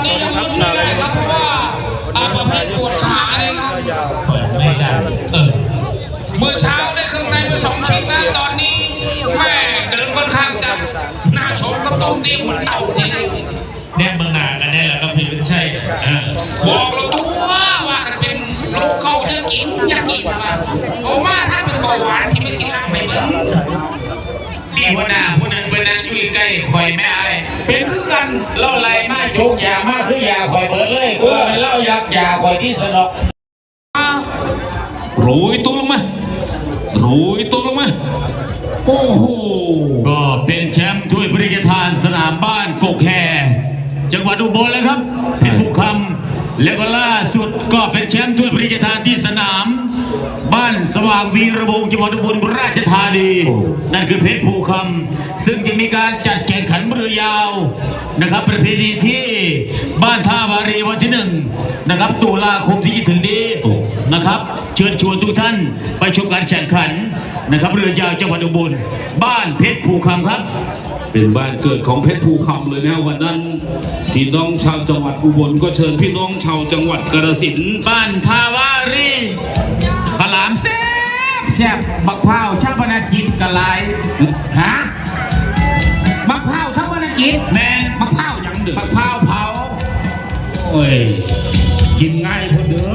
อนนี้ยังลุ้นไม่ได้ครับเพราะว่าอาประเภทปวดขาเลยครับเปิดไม่ได้เออเมื่อเช้าได้เครื่องในไปสองชิ้นนะตอนนี้แม่เดินค่อนข้างจะหน้าชมกับต้มเตียงเหมือนเต่าทีเดียวแนบเมืองหนากันแน่แหละครับพี่ใช่เออบอกเราตัวว่ากันเป็นโรคเกาเยอะกินอยากกินมาเอามาถ้าเป็นเบาหวานที่ไม่ใช่รักไม่เห มือนนี่หัวหน้าผู้นั้นเป็นนางอยู่ใกล้คอยไม่อายเป็นคือกันเล่าไรมาจุกยามาคือยาคอยเบิดเลยกูว่ามันเล่ายักยาคอยที่สนอกโรยตัวลงมาโรยตัวลงมาโอ้โหก็เป็นแชมป์ถ้วยพระราชทานสนามบ้านกกแห่จังหวัดอุบลแล้วครับเพชรภูคำแล้วก็ล่าสุดก็เป็นแชมป์ถ้วยพระราชทานที่สนาม บ้านสว่างวีระวงศ์จังหวัดอุบลราชธานี นั่นคือเพชรภูคำซึ่งจะมีการจัดแข่งขันเรือยาวนะครับประเพณีที่บ้านท่าวารีวันที่หนึ่งนะครับตุลาคมที่จะถึงนี้นะครับ เชิญชวนทุกท่านไปชมการแข่งขันนะครับเรือยาวจังหวัดอุบลบ้านเพชรภูคำครับเป็นบ้านเกิดของเพชรภูคำเลยนะวันนั้นพี่น้องชาวจังหวัดอุบลก็เชิญพี่น้องชาวจังหวัดกาฬสินธุ์บ้านทาวารี ขลามแซ่บแซ่บบักพร้าวชาปนากิจกะลายฮะมะพร้าวชักวันกิจแมนมะพร้าวยังเดือบัดกพร้าวเผาโอ้ยกินง่ายพอเด้อ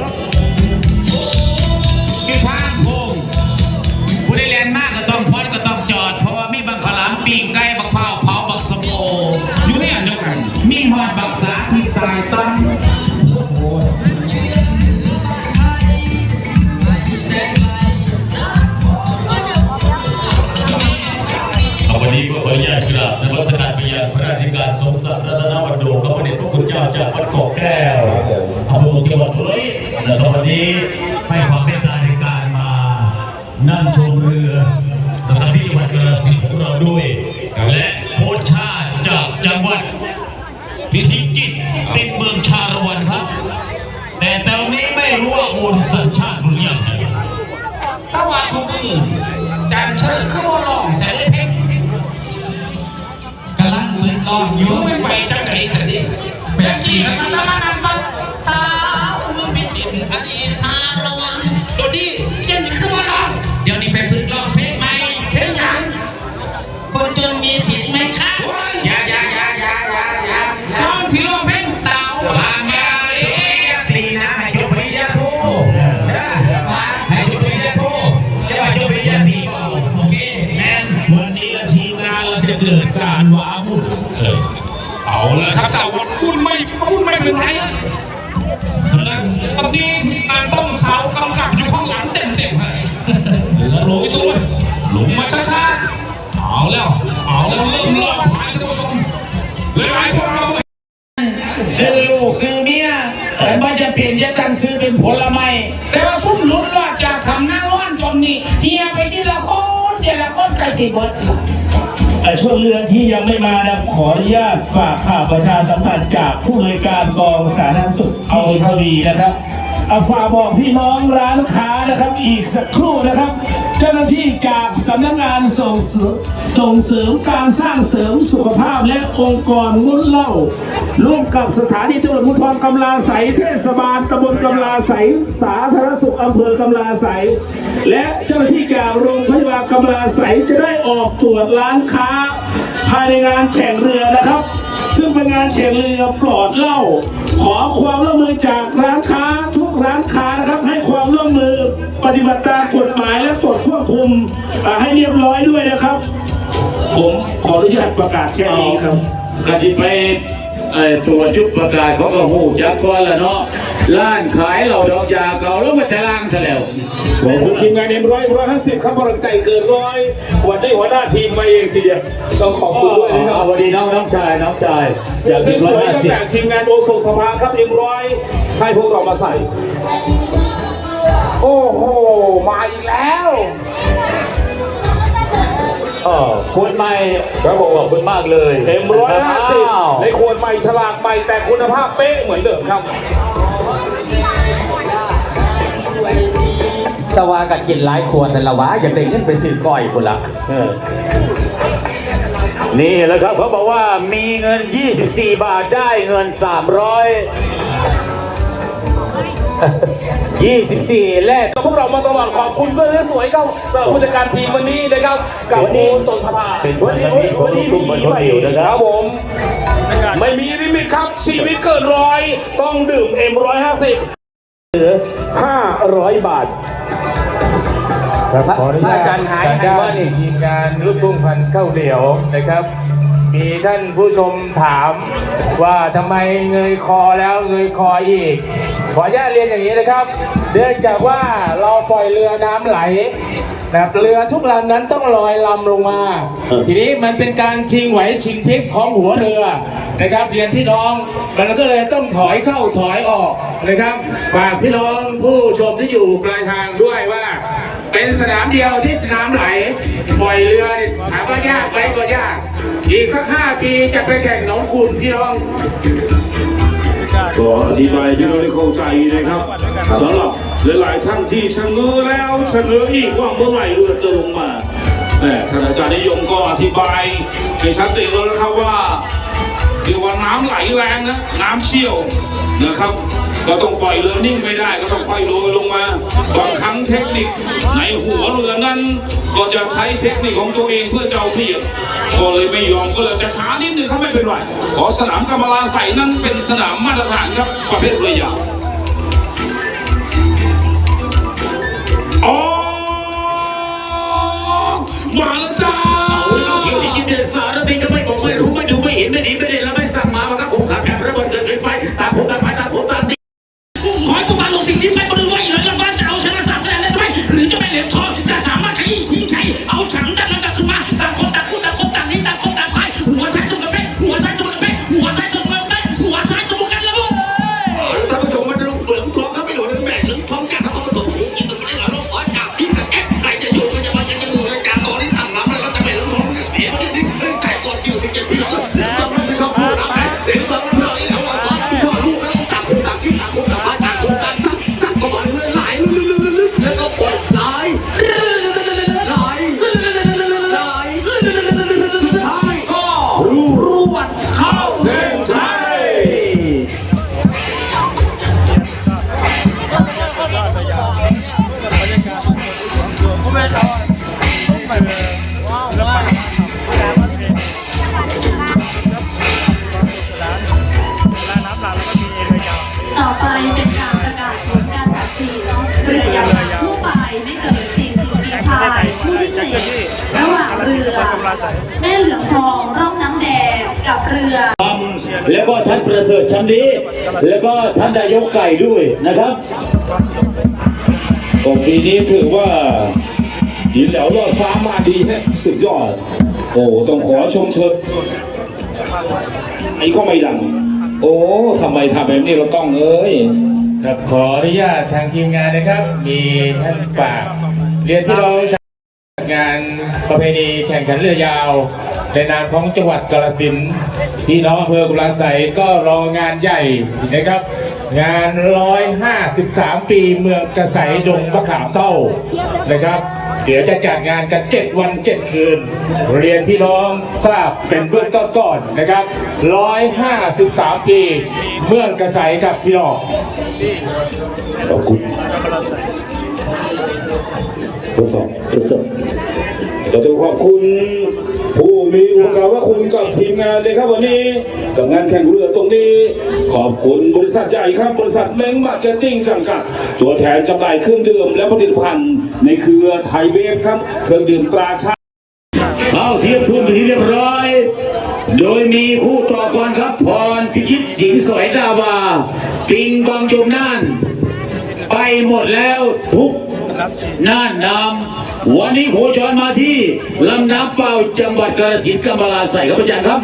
จิตรอดีตชาละวันโดดดีเย็นขึ้นมาลองเดี๋ยวนี้ไปฝึกร้องเพลงใหม่เพลงหยังคนจนมีสิทธิ์ไหมครับ อย่าอย่าอย่าอย่าอย่าอย่าลองสิลองเพลงสาวลางยาเลียปรีนะให้จบปริญญาโทให้จบปริญญาโทอย่าว่าจบปริญญาตรีเปล่าโอเคแมนวันนี้ทีมงานเราจะเกิดการว้าวุ่นเออเอาละครับแต่ว่า เบิดแต่ช่วงเรือที่ยังไม่มานะขออนุญาตฝากข่าวประชาสัมพันธ์จากผู้บริการกองสาธารณสุขเอาทวีนะครับเอาฝากบอกพี่น้องร้านค้านะครับ อีกสักครู่นะครับ เจ้าหน้าที่จากสำนักงานส่งเสริมส่งเสริมการสร้างเสริมสุขภาพและองค์กรงดเหล้าร่วมกับสถานีตำรวจภูธรกำลาใสเทศบาลตำบลกำลาใสสาธารณสุขอำเภอกำลาใสและเจ้าหน้าที่จากโรงพยาบาลกำลาใสจะได้ออกตรวจร้านค้า ภายในงานแข่งเรือนะครับ ซึ่งเป็นงานแข่งเรือปลอดเหล้า ขอความร่วมมือจากร้านค้าทุกร้านค้านะครับ ให้ความร่วมมือปฏิบัติตามกฎหมายและกฎควบคุมให้เรียบร้อยด้วยนะครับ ผมขออนุญาตประกาศแค่นี้ครับกติไปตรวจยุบประกาศเขาก็หูจักก่อนละเนาะ ร้านขายเหล่าดอกยาเก่าแล้วมาแต่ล่างซะแล้วขอบคุณทีมงานเอ็มร้อยร้อยห้าสิบครับพลังใจเกินร้อยวันนี้หัวหน้าทีมมาเองทีเดียวต้องขอบคุณด้วยนะคเอารับวันนี้น้องน้องชายน้องชายเสื้จาอกสิบสร้อยวยห้าๆตั้งสิบแต่ทีมงานโอโซสภาครับเอ็มร้อยให้พวกเรามาใส่ โอ้โหมาอีกแล้วเออคุณไม่ก็บอกขอบคุณมากเลยเอ็มร้อยห้าสิบอ้าวในขวดใหม่ฉลากใหม่แต่คุณภาพเป๊ะเหมือนเดิมครับ แต่ว่าก็กินหลายขวดนั่นละวะอยากได้เงินไปซื้อก้อยคนละเออนี่แหละครับเขาบอกว่ามีเงิน 24 บาทได้เงิน 300 24แลกพวกเรามาตลอดขอบคุณเสื้อสวยๆครับสำหรับผู้จัดการทีมวันนี้นะครับกับวันโอนี้โซสภาเป็นวันนี้ของลูกทุ่งบนคนเดียวนะคครัรับบผม ไม่มีลิมิตครับชีวิตเกินร้อยต้องดื่ม M150 500 บาท ครับขออนุญาตการหายด้านทีมงานลูกทุ่งพันธุ์ข้าวเหนียวนะครับ มีท่านผู้ชมถามว่าทำไมเงยคอแล้วเงยคออีก ขออนุญาตเรียนอย่างนี้นะครับ เนื่องจากว่าเราปล่อยเรือน้ำไหล นะครับเรือทุกลำนั้นต้องลอยลำลงมา เออ ทีนี้มันเป็นการชิงไหวชิงพลิกของหัวเรือนะครับเรียนพี่น้องมันก็เลยต้องถอยเข้าถอยออกนะครับฝากพี่น้องผู้ชมที่อยู่ปลายทางด้วยว่า เป็นสนามเดียวที่น้ำไหลปล่อยเรือนี่ถามว่ายากไหมก็ยาก อีกสักห้าปีจะไปแข่งหนองขุ่นพี่น้อง ก็อธิบายที่เราได้เข้าใจนะครับสำหรับ หลายๆท่านที่ชะเง้อแล้วชะเง้ออีกว่าเมื่อไหร่เรือจะลงมาแต่ท่านอาจารย์นิยมก็อธิบายให้ชัดเจนแล้วนะครับว่าเรียกว่าน้ำไหลแรงนะน้ำเชี่ยวนะครับก็ต้องปล่อยเรือนิ่งไม่ได้ก็ต้องค่อยโรยลงมาบางครั้งเทคนิคในหัวเรือนั้น ก็จะใช้เทคนิคของตัวเองเพื่อจะเอาเปรียบก็เลยไม่ยอมก็เลยจะช้านิดนึงเขาไม่เป็นไรเพราะสนามกำมะลาใส่นั้นเป็นสนามมาตรฐานครับประเภทเรือยาว มาแล้วจ้าเที่ยวที่กินเดือดสารพีก็ไม่บอกไม่รู้ไม่ดูไม่เห็นไม่ดีไม่ได้แล้วไม่สั่งมามันก็ผมขาแคลนระเบิดเกิดเป็นไฟตาผมตามไฟตาผมตามตีขอให้คุณมาลงติ่งนี้ไปบริเวณเลยแล้วฟ้าจะเอาชนะสามคะแนนได้ไหมหรือจะไปเหรียญทอง เรือ แล้วก็ท่านประเสริฐชันดีแล้วก็ท่านนายกไก่ด้วยนะครับก็ปีนี้ถือว่าหินแหลวรอดฟ้ามาดีฮะสุดยอด โอ้ต้องขอชมเชยไอ้ก็ไม่ดัง โอ้ทำไมทำแบบนี้เราต้องเอ้ยครับขออนุญาตทางทีมงานนะครับ มีท่านฝากเรียนพี่น้องชาว งานประเพณีแข่งขันเรือยาว ในนามของจังหวัดกาฬสินธุ์พี่น้องอำเภอกุลาไสก็รองานใหญ่นะครับ งาน 153 ปีเมืองกระใสดงมะขามเต้านะครับ เดี๋ยวจะจัดงานกัน 7 วัน 7 คืน เรียนพี่น้องทราบเป็นเบื้องต้นก่อนนะครับ 153 ปีเมืองกระใสครับพี่น้องขอบคุณ ทดสอบทดสอบก็ต้องขอบคุณผู้มีอุปการะคุณกับทีมงานเลยครับวันนี้ กับงานแข่งเรือตรงนี้ ขอบคุณบริษัทใหญ่ครับบริษัทเม้งมาร์เก็ตติ้งจำกัด ตัวแทนจำหน่ายเครื่องดื่มและผลิตภัณฑ์ ในเครือไทยเบฟครับ เครื่องดื่มตราชาเอาเทียบทุนไปนที่เรียบร้อย โดยมีคู่ต่อกรครับพรพิชิตสิงห์สวยดาวาปิงบางจมน่าน ไปหมดแล้วทุกน่านนำวันนี้โคจรมาที่ลำน้ำเปล่าจังหวัดกาฬสินธุ์กำมะลาใส่ครับอาจารย์ครับ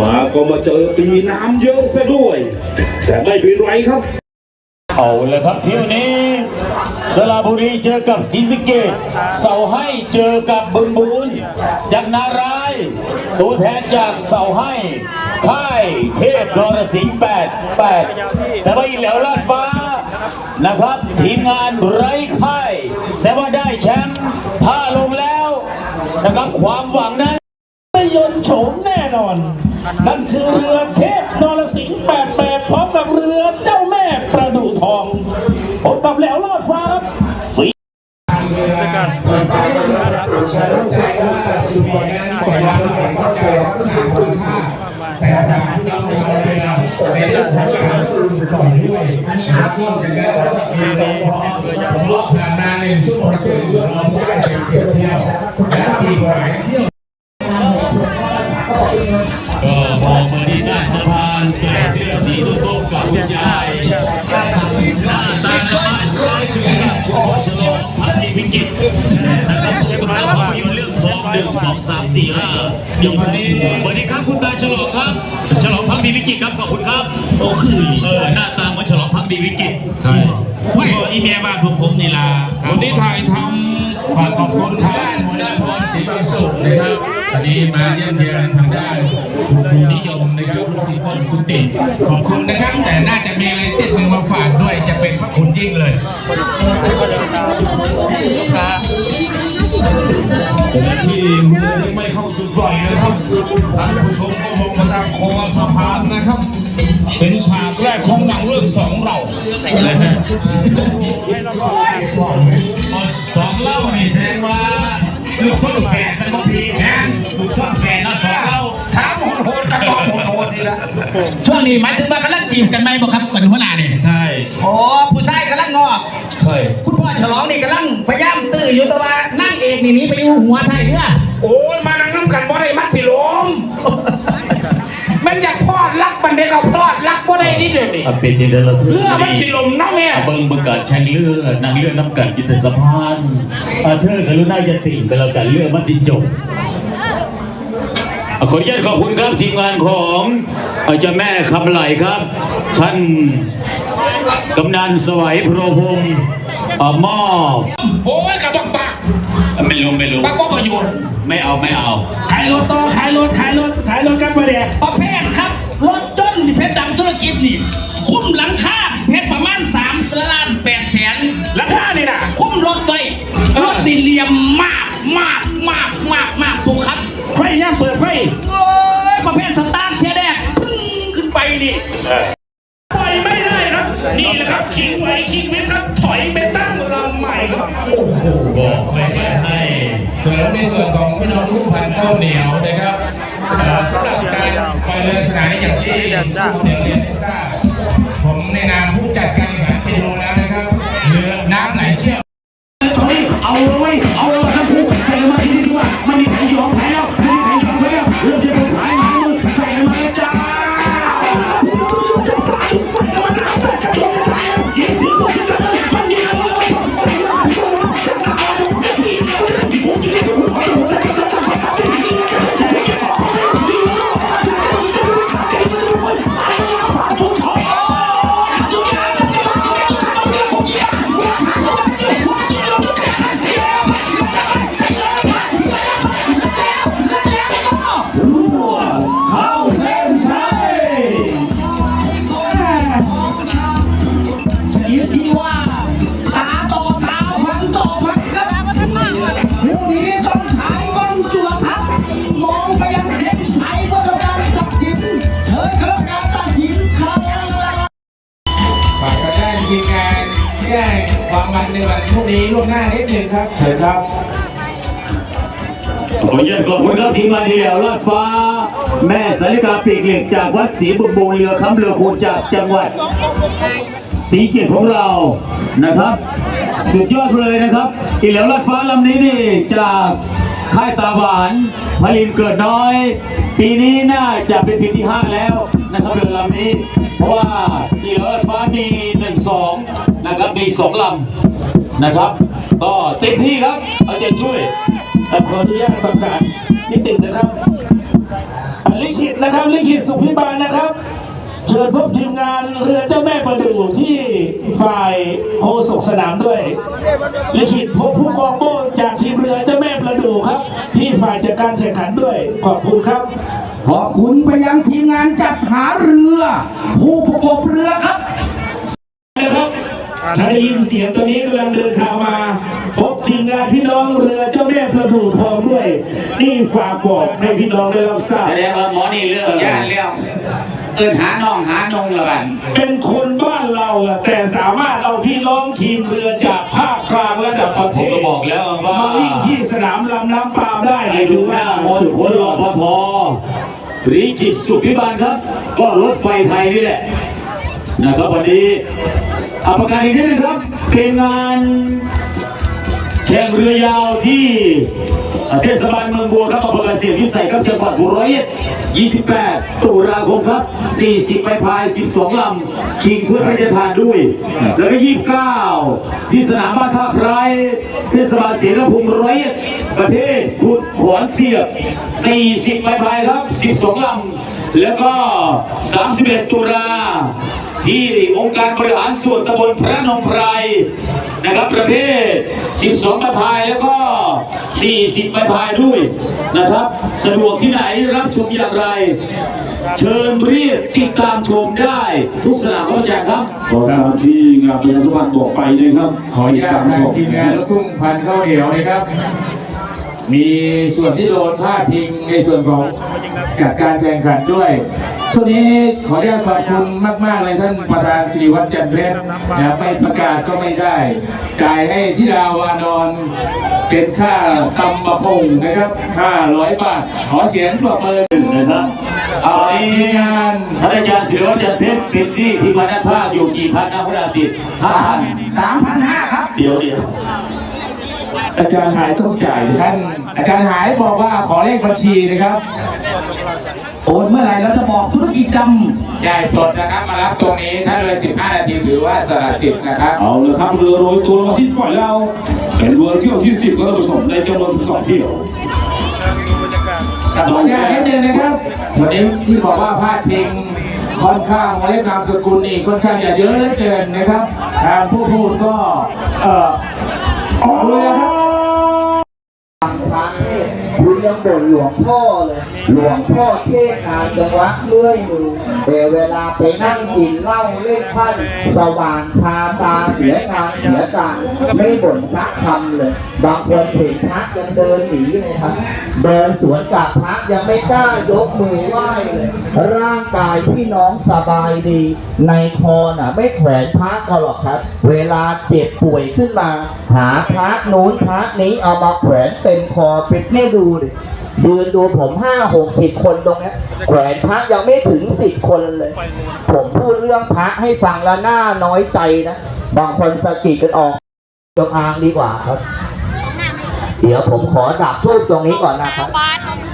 มาก็มาเจอปีน้ำเยอะซะด้วย แต่ไม่เป็นไรครับ เอาเลยครับเที่ยวนี้ สระบุรีเจอกับศรีสะเกดเสาให้เจอกับบึงบูนจากนารายณ์ตัวแทนจากเสาให้ค่ายเทพนรสิงห์แปดแปดแต่ว่าอีเหลวลาดฟ้า นะครับทีมงานไร้ค่ายแต่ว่าได้แชมป์ผ้าลงแล้วนะครับความหวังนั้นไม่ยนโฉมแน่นอน นั่นคือเรือเทพนรสิงห์แปดแปดพร้อมกับเรือเจ้าแม่ประดูทองพบกับแล้วลอดฟ้าครับ ฝีในการเปิดการเปิดร้านเข้าใจว่าจุดบอลนั้นปล่อยเราเข้าใจลักษณะธรรมชาติแต่ทางที่เราเราเราในเรื่องของการปล่อยด้วยนะครับที่จะได้รับการรองรับผมรอบผ่านาในชั่วโมงครึ่งเราได้เที่ยวเที่ยวและมีหมายเที่ยว สองสามสี่ห้าเดี๋ยววันนี้สวัสดีครับคุณตาฉลองครับ ฉลองพักดีวิจิตรครับขอบคุณครับโอ้คือเออหน้าตาเหมือนฉลองพักดีวิจิตรใช่ไม่อีเมียบ้านพวกผมนี่ล่ะวันนี้ถ่ายทำฝากขอบคุณชาวด้านหัวหน้าพรศรีบริสุทธิ์นะครับวันนี้มาเยี่ยมเยือนทางด้านคุณครูนิยมนะครับลูกศิษย์คนคุณติดขอบคุณนะครับแต่น่าจะมีอะไรติดมือมาฝากด้วยจะเป็นพระคุณยิ่งเลย ไม่เข้าจุดปล่อยนะครับท่านผู้ชมก็มองมาทางคอสะพานนะครับ เป็นฉากแรกของหนังเรื่องสองเรานะฮะสองเล่านี่แสดงว่าลูกส้นแฝดมันบางทีแม่ลูกส้นแฝดแล้วสองเล่าถามโหดๆกันต่อโหดๆนี่ละช่วงนี้หมายถึงว่ากำลังจีบกันไหมบ่ครับเป็นหัวหน้าเนี่ยใช่โอ้ผู้ชายกำลังงอก ใช่คุณพ่อฉลองนี่กำลังพยายามตื้ออยู่แต่ว่านั่งเอกนี่หนี้ไปอยู่หัวไทยเรือโอ้ยมานั่งน้ำกันบ่ได้มัดสิลมมันอยากพอดรักมันได้ก็พอดรักบ่ได้นี่เดี๋ยวนี้อะเป็นยังไงล่ะเรือมันสิลมเนาะแม่เบิ่งเบิ่งการแข่งเรือนางเรือน้ำกันกินแต่สะพานอะเธอกรุณาจะติ่งไปแล้วกันเรือมันติจบอะขออนุญาตขอบคุณครับทีมงานของอาจารย์แม่คำไหลครับท่าน กำนันสวัยโพรพรหมอะมอบโอ้ยกระบอกปากไม่รู้ไม่รู้ปากบ่ประโยชน์ไม่เอาไม่เอา ขายรถต่อขายรถขายรถขายรถกันประเดี๋ยวประเภทครับ รถยนต์ที่เพชรดำธุรกิจนี่คุ้มหลังคาเพชรประมาณ3ล้าน8แสนราคานี่นะคุ้มรถด้วยรถดีเหลียมมากมากมากมากมากปุ๊ครับไฟย่างเปิดไฟโอ้ยประเภทสตาร์ทเทียแรกปึ้งขึ้นไปนี่ นี่แหละครับคิงไว้คิงวิทครับ ถอยไปตั้งลำใหม่ครับบอกไว้ให้เสริมในส่วนของพี่น้องลูกพันธุ์ข้าวเหนียวนะครับเอ่อสำหรับการไปเรือสนามนี้อย่างที่ผู้เรียนเรียนให้ทราบผมในนามผู้จัดการแข่งขันไปดูแล้วนะครับเรือน้ำไหลเชี่ยวเอาเลยเว้ยเอาเลยทั้งคู่ใส่มาทีนี้ดีกว่าไม่มีใครยอม รีล่วงหน้านิดหนึ่งครับเชิญครับขออนุญาตขอบคุณครับทีมงานเดียวลอดฟ้า แม่สาริกาปีกเหล็กจากวัดศรีบุญบูเรือคำเรือคูจากจังหวัดสีเกียรติของเรานะครับ สุดยอดเลยนะครับอีเหลียวลอดฟ้าลำนี้นี่จาก ค่ายตาหวานพลินเกิดน้อย ปีนี้น่าจะเป็นปีที่ห้าแล้วนะครับเรือลำนี้ เพราะว่าอีเหลียวลาดฟ้ามีหนึ่งสองนะครับมีสองลำนะครับ ก็เต็มที่ครับ เอาใจช่วยแต่ขออนุญาตประกาศนิดหนึ่งนะครับลิขิตนะครับลิขิตสุขพิบาลนะครับเชิญพบทีมงานเรือเจ้าแม่ประดู่ที่ฝ่ายโฆษกสนามด้วยลิขิตพบผู้กองโบจากทีม การแข่งขันด้วยขอบคุณครับ ขอบคุณไปยังทีมงานจัดหาเรือ ผู้ประกบเรือครับนะครับถ้าได้ยินเสียงตัวนี้กำลังเดินทางมา พบทีมงานพี่น้องเรือเจ้าแม่ประดูทองด้วย นี่ฝากบอกให้พี่น้องได้รับทราบ แสดงว่าหมอนี่เรื่องย่านเรื่อง เอินหาน้องหานงละบันเป็นคนบ้านเราอะแต่สามารถเอาพี่น้องทีมเรือจากภาคกลางระดับประเทผมศก็บอกแล้วว่ามาวิ่งที่สนามลำน้ำปาวได้ไอ้เลยดูถือหว่าน้ามนสุดคนรยออดพอพอริจิตสุขพิบาลครับ ก็รถไฟไทยนี่แหละนะครับวันนี้อาประกาศอีกนิดนึงครับ เป็นงาน แข่งเรือยาวที่ เทศบาลเมืองบัวครับอำเภอเกษตรวิสัยครับจังหวัดบุรีรัมย์28 ตุลาคมครับ 40 ไปพาย 12 ลำชิงถ้วยพระราชทานด้วย แล้วก็ 29 ที่สนามบ้านท่าไพรเทศบาลเสียรภูมิร้อยเอ็ดประเทศขุดขวานเสียบ 40 ไปพายครับ 12 ลำแล้วก็ 31 ตุลา ที่องค์การบริหารส่วนตำบลพระนมไพรนะครับประเภท 12ไปพายแล้วก็ 40ไปพายด้วยนะครับ สะดวกที่ไหนรับชมอย่างไร เชิญเรียกติดตามชมได้ทุกสนามครับอาจารย์ครับก็ตามที่งานประชาสัมพันธ์บอกไปนะครับขออนุญาตทางทีมงานลูกทุ่งพันข้าวเหนียวนะครับ มีส่วนที่โดนพาดพิงในส่วนของจัดการแข่งขันด้วยช่วงนี้ขออนุญาตขอบคุณมาก ๆ เลยท่านประธานสิริวัฒน์จันทร์เพชรนะไม่ประกาศก็ไม่ได้ จ่ายให้ธิดาวานอน เป็นค่ากรรมพงศ์นะครับ500บาท ขอเสียงปรบมือนะครับเอาไอ้ทีมงานท่านอาจารย์ศิริวัฒน์จันทร์เพชรเป็นที่ที่มานักภาคอยู่กี่พันนะพระดาสิทธิ์ห้าพันสามพันห้าครับ เดี๋ยวเดี๋ยว อาจารย์หายต้องจ่ายนะท่านอาจารย์หายบอกว่าขอเลขบัญชีนะครับโอนเมื่อไหร่เราจะบอกธุรกิจดำจ่ายสดนะครับ มารับตรงนี้ถ้าเลย 15 นาทีถือว่าสละสิทธิ์นะครับ เอาละครับเรือโรยตัวมาที่ปล่อยเรา เป็นเรือเที่ยวที่ 10ก็ผสมในจำนวนสองเที่ยวขออนุญาตนิดนึงนะครับวันนี้ที่บอกว่าพาดพิงค่อนข้างเรียกนามสกุลนี่ค่อนข้างจะเยอะเหลือเกินนะครับทางผู้พูดก็เอ่อออกเลยนะครับ พระเทศคุณยังบ่นหลวงพ่อเลย หลวงพ่อเทศนานจังหวะเมื่อยมือแต่เวลาไปนั่งกินเหล้าเล่นไพ่สว่างคาตาเสียงานเสียการไม่บ่นพระคำเลย บางคนเห็นพระยังเดินหนีเลยครับ เดินสวนกับพระยังไม่กล้ายกมือไหว้เลย ร่างกายพี่น้องสบายดี ในคอน่ะ ไม่แขวนพระก็หรอกครับ เวลาเจ็บป่วยขึ้นมา หาพระนู้นพระนี้เอามาแขวนเต็็นพอปิดนี่ดูดิยืนดูผมห้าหกสิบคนตรงเนี้ยแขวนพระยังไม่ถึงสิบคนเลย ผมพูดเรื่องพระให้ฟังแล้วหน้าน้อยใจนะ บางคนสะกิดกันออกจงอางดีกว่าครับ เดี๋ยวผมขอดับทูบตรงนี้ก่อนนะครับ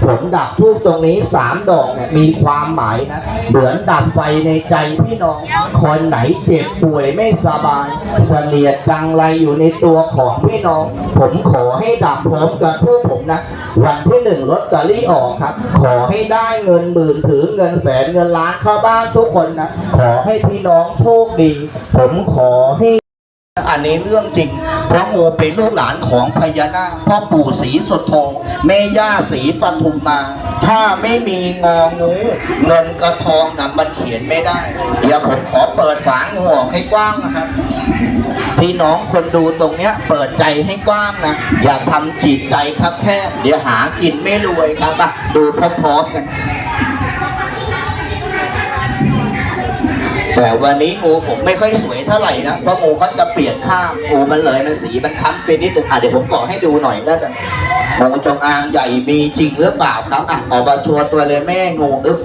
ผมดับทูบตรงนี้สามดอกเนี่ยมีความหมายนะ เหมือนดับไฟในใจพี่น้อง คนไหนเจ็บป่วยไม่สบาย เสนียดจังไรอยู่ในตัวของพี่น้อง ผมขอให้ดับพร้อมกับทูบผมนะ วันที่หนึ่งลอตเตอรี่ออกครับ ขอให้ได้เงินหมื่นถือเงินแสนเงินล้านเข้าบ้านทุกคนนะ ขอให้พี่น้องโชคดี ผมขอให้ อันนี้เรื่องจริงเพราะงูเป็นลูกหลานของพญานาคพ่อปู่ศรีสุโธแม่ย่าศรีปทุมมา ถ้าไม่มีงองูเงินกระทองนะมันเขียนไม่ได้ เดี๋ยวผมขอเปิดฝางูออกให้กว้างนะครับ พี่น้องคนดูตรงเนี้ย เปิดใจให้กว้างนะ อย่าทำจิตใจครับแคบเดี๋ยวหากินไม่รวยครับดูพร้อมๆกัน แต่วันนี้งูผมไม่ค่อยสวยเท่าไหร่นะ เพราะงูเขาจะเปลี่ยนข้างงูมันเลยมันสีมันค้ำเป็นนิดนึงอะเดี๋ยวผมบอกให้ดูหน่อยแล้วกันงูจงอางใหญ่มีจริงหรือเปล่าครับอะออกมาชัวร์ตัวเลยแม่งูอึ๊บ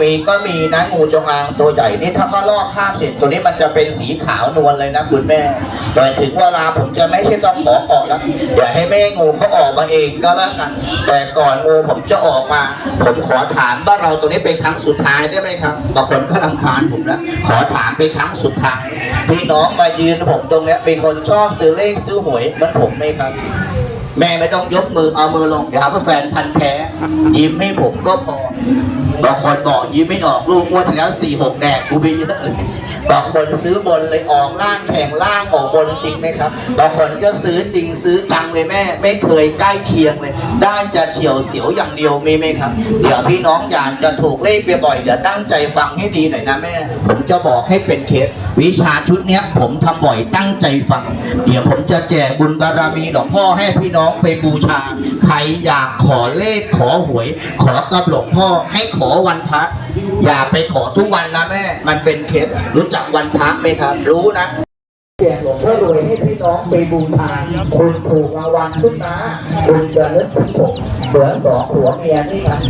ผมบอกมีก็มีนะงูจงอางตัวใหญ่นี่ถ้าเขาลอกคราบเสร็จตัวนี้มันจะเป็นสีขาวนวลเลยนะคุณแม่แต่ถึงเวลาผมจะไม่ใช่ต้องขอออกแล้วเดี๋ยวให้แม่งูเขาออกมาเองก็แล้วกัน แต่ก่อนงูผมจะออกมา ผมขอถามว่าเราตัวนี้เป็นครั้งสุดท้ายได้ไหมครับบางคนก็ลำคาญผมนะขอถามเป็นครั้งสุดท้ายพี่น้องมายืนผมตรงเนี้ยเป็นคนชอบซื้อเลขซื้อหวยเหมือนผมไหมครับ แม่ไม่ต้องยกมือเอามือลงอย่าหาว่าแฟนพันธ์แท้ ยิ้มให้ผมก็พอบางคนบอกยิ้มไม่ออกลูกงวดที่แล้วสี่หกแดกกูไปเยอะเลย บางคนซื้อบนเลยออกล่างแข่งล่างออกบนจริงไหมครับบางคนก็ซื้อจริงซื้อจังเลยแม่ ไม่เคยใกล้เคียงเลยได้จะเฉียวเสียวอย่างเดียวมีไหมครับ เดี๋ยวพี่น้องอยากจะถูกเลขบ่อยๆเดี๋ยวตั้งใจฟังให้ดีหน่อยนะแม่ ผมจะบอกให้เป็นเคสวิชาชุดเนี้ย ผมทำบ่อยตั้งใจฟัง เดี๋ยวผมจะแจกบุญบารมีหลวงพ่อให้พี่น้องไปบูชา ใครอยากขอเลขขอหวย ขอกับหลวงพ่อให้ขอวันพระอย่าไปขอทุกวันนะแม่ มันเป็นเคสรู้จักวันพระไหมครับ รู้นะแจกหลวงพ่อรวยให้พี่น้องไปบูชาคุณถูกรางวัลขึ้นมาคุณจะนึกถึงผมเหมือนสองผัวเมียนี่ครับ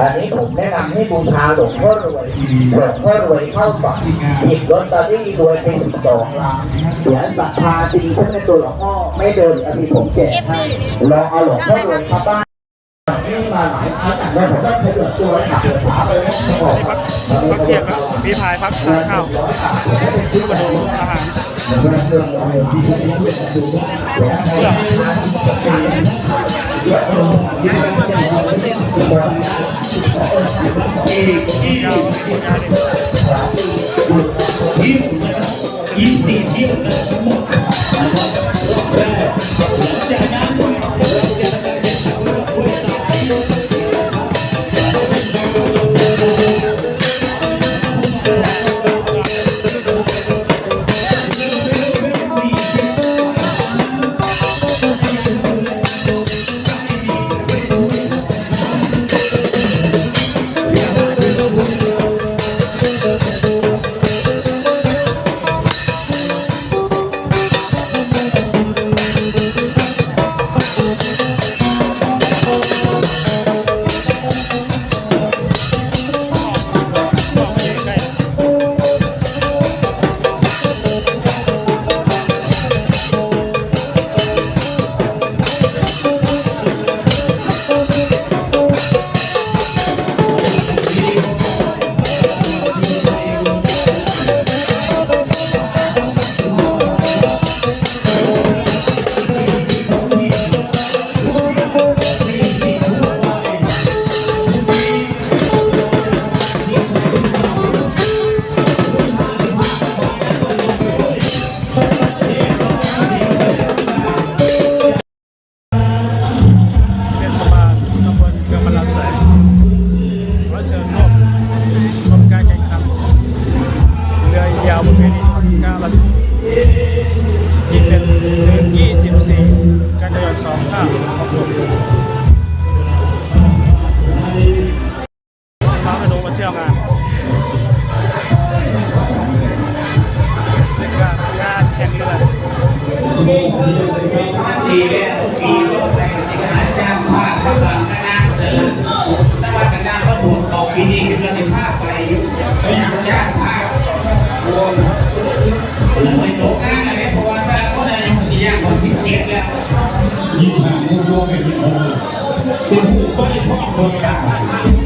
อันนี้ผมแนะนำให้บูชาหลวงพ่อรวยหลวงพ่อรวยเข้าฝันหยิบลอตเตอรี่รวยไปสิบสองล้านเสียศรัทธาจริงใช่ไหมตัวหลวงพ่อไม่เดินอาทิตย์ผมแจกให้ลองเอาหลวงพ่อรวยเข้าบ้าน นี่มาหลายครั้งแล้วผมก็ขยับตัวขับเรือขาไปแล้วผมบอกพักเที่ยงครับพี่พายพักทานข้าวที่มาดูอาหารเประเพณีกาลสินธุ์ที่เป็นเดือน24กันยายน25ของผมพาไปดูมาเที่ยวงานเป็นการงาน แข่งเรืออาหาร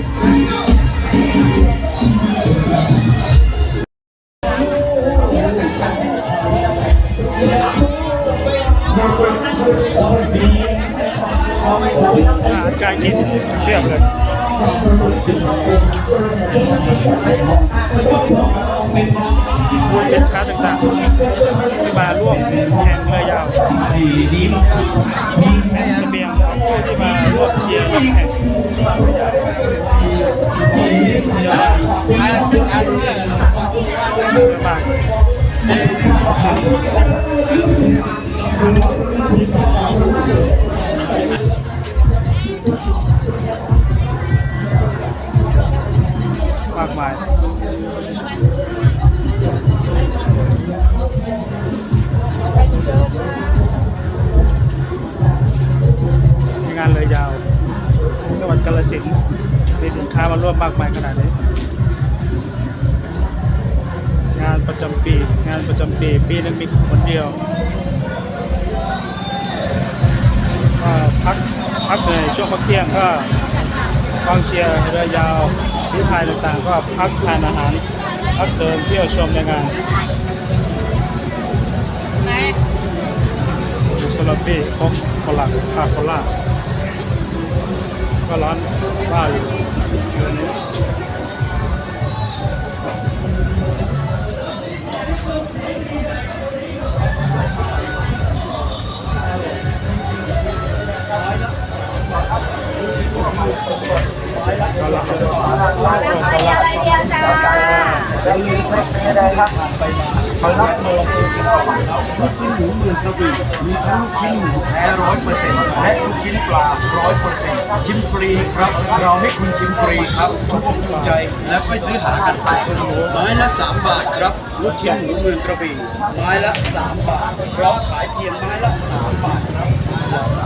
การกินเรียบเลยผู้เจ็ดค้าต่างๆที่มาร่วมแข่งเรือยาวแม่งเสบียงของผู้ที่มาร่วมเชียร์ร่วมแข่งเรือยาวมา มากมากมายมีงานเลยยาวจังหวัดกาฬสินธุ์มีสินค้ามาร่วมมากมายขนาดนี้ งานประจำปี งานประจำปี ปีนึงมีคนเดียว พักพักในช่วงพักเที่ยงก็กองเชียร์เรือยาวที่พายต่างๆ ก็พักทานอาหาร พักเดินเที่ยวชมในงานดูสลับปี้คอกโคลาคาโคล่าก็ร้อนว่าอยู่ อะไรเดียวจ้ามีทั้งลูกชิ้นหมูแท้ร้อยเปอร์เซ็นต์และลูกชิ้นปลาร้อยเปอร์เซ็นต์ชิมฟรีครับ เราให้คุณชิมฟรีครับทุกคนถูกใจแล้วก็ซื้อหากันไปไม้ละสามบาทครับ ลูกชิ้นหมูเมืองกระบี่ไม้ละสามบาทเราขายเพียงไม้ละสามบาทครับ